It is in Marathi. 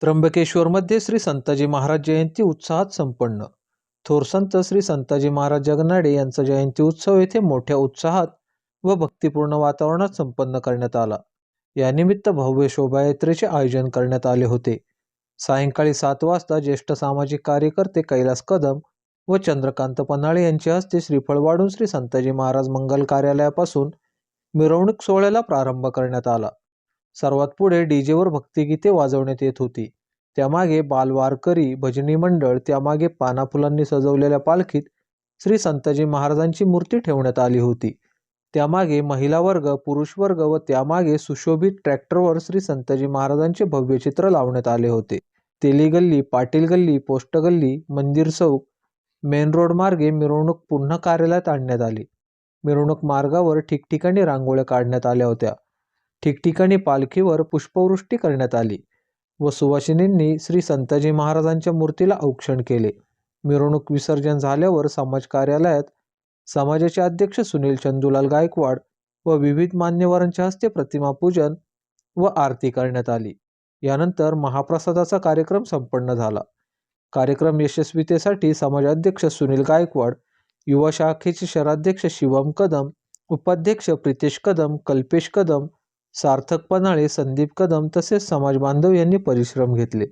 त्र्यंबकेश्वरमध्ये श्री संताजी महाराज जयंती उत्साहात संपन्न. थोर संत श्री संताजी महाराज जगनाडे यांचा जयंती उत्सव येथे मोठ्या उत्साहात व भक्तिपूर्ण वातावरणात संपन्न करण्यात आला. यानिमित्त भव्य शोभायात्रेचे आयोजन करण्यात आले होते. सायंकाळी सात वाजता ज्येष्ठ सामाजिक कार्यकर्ते कैलास कदम व चंद्रकांत पन्हाळे यांच्या हस्ते श्रीफळ वाढून श्री संताजी महाराज मंगल कार्यालयापासून मिरवणूक सोहळ्याला प्रारंभ करण्यात आला. सर्वात पुढे डीजेवर भक्तिगीते वाजवण्यात येत होती. त्यामागे बालवारकरी भजनी मंडळ त्यामागे पानाफुलांनी सजवलेल्या पालखीत श्री संताजी महाराजांची मूर्ती ठेवण्यात आली होती. त्यामागे महिला वर्ग पुरुष वर्ग व त्यामागे सुशोभित ट्रॅक्टरवर श्री संताजी महाराजांचे भव्य चित्र लावण्यात आले होते. तेली गल्ली पाटील गल्ली पोस्ट गल्ली मंदिर चौक मेन रोड मार्गे मिरवणूक पुन्हा कार्यालयात आणण्यात आली. मिरवणूक मार्गावर ठिकठिकाणी रांगोळ्या काढण्यात आल्या होत्या. ठिकठिकाणी पालखीवर पुष्पवृष्टी करण्यात आली व सुवासिनींनी श्री संताजी महाराजांच्या मूर्तीला औक्षण केले. मिरवणूक विसर्जन झाल्यावर समाज कार्यालयात समाजाचे अध्यक्ष सुनील चंदुलाल गायकवाड व विविध मान्यवरांच्या हस्ते प्रतिमा पूजन व आरती करण्यात आली. यानंतर महाप्रसादाचा कार्यक्रम संपन्न झाला. कार्यक्रम यशस्वीतेसाठी समाजाध्यक्ष सुनील गायकवाड युवा शाखेचे शहराध्यक्ष शिवम कदम उपाध्यक्ष प्रितेश कदम कल्पेश कदम सार्थक पन्हाळे संदीप कदम तसेच समाज बांधव यांनी परिश्रम घेतले.